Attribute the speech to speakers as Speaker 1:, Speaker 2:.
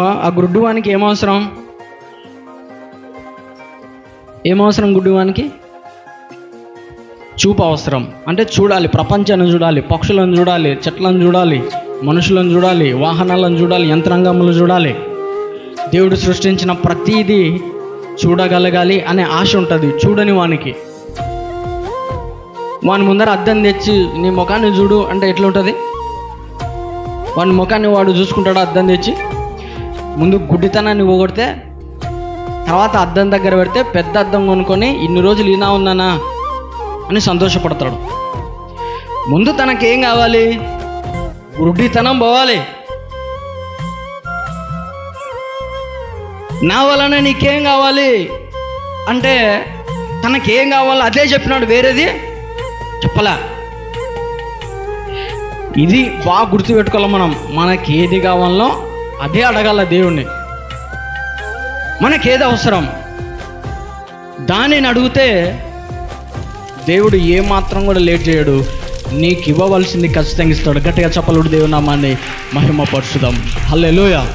Speaker 1: ఆ గుడ్డువానికి ఏమవసరం ఏమవసరం గుడ్డువానికి? చూపు అవసరం. అంటే చూడాలి ప్రపంచాన్ని చూడాలి పక్షులను చూడాలి చెట్లను చూడాలి మనుషులను చూడాలి వాహనాలను చూడాలి యంత్రాంగములు చూడాలి. దేవుడు సృష్టించిన ప్రతిదీ చూడగలగాలి అనే ఆశ ఉంటుంది చూడని వానికి. వాని ముందర అద్దం తెచ్చి నీ ముఖాన్ని చూడు అంటే ఎట్లుంటుంది? వాని ముఖాన్ని వాడు చూసుకుంటాడు అద్దం తెచ్చి? ముందు గుడ్డితనాన్ని పోగొడితే తర్వాత అద్దం దగ్గర పెడితే పెద్ద అద్దం కొనుక్కొని ఇన్ని రోజులు ఈనా ఉన్నానా అని సంతోషపడతాడు. ముందు తనకేం కావాలి? గుడ్డితనం పోవాలి. నా వలన నీకేం కావాలి? అంటే తనకేం కావాలో అదే చెప్పినాడు వేరేది చెప్పలా? ఇది బాగా గుర్తుపెట్టుకోవాలి మనం మనకి ఏది కావాలో అదే అడగాల దేవుణ్ణి. మనకేది అవసరం? దానిని అడిగితే దేవుడు ఏ మాత్రం కూడా లేట్ చేయడు. నీకు ఇవ్వవలసింది ఖచ్చితంగా ఇస్తాడు. గట్టిగా చెప్పలుడు దేవునామాన్ని మహిమ పరుచుదాం హల్లెలూయా.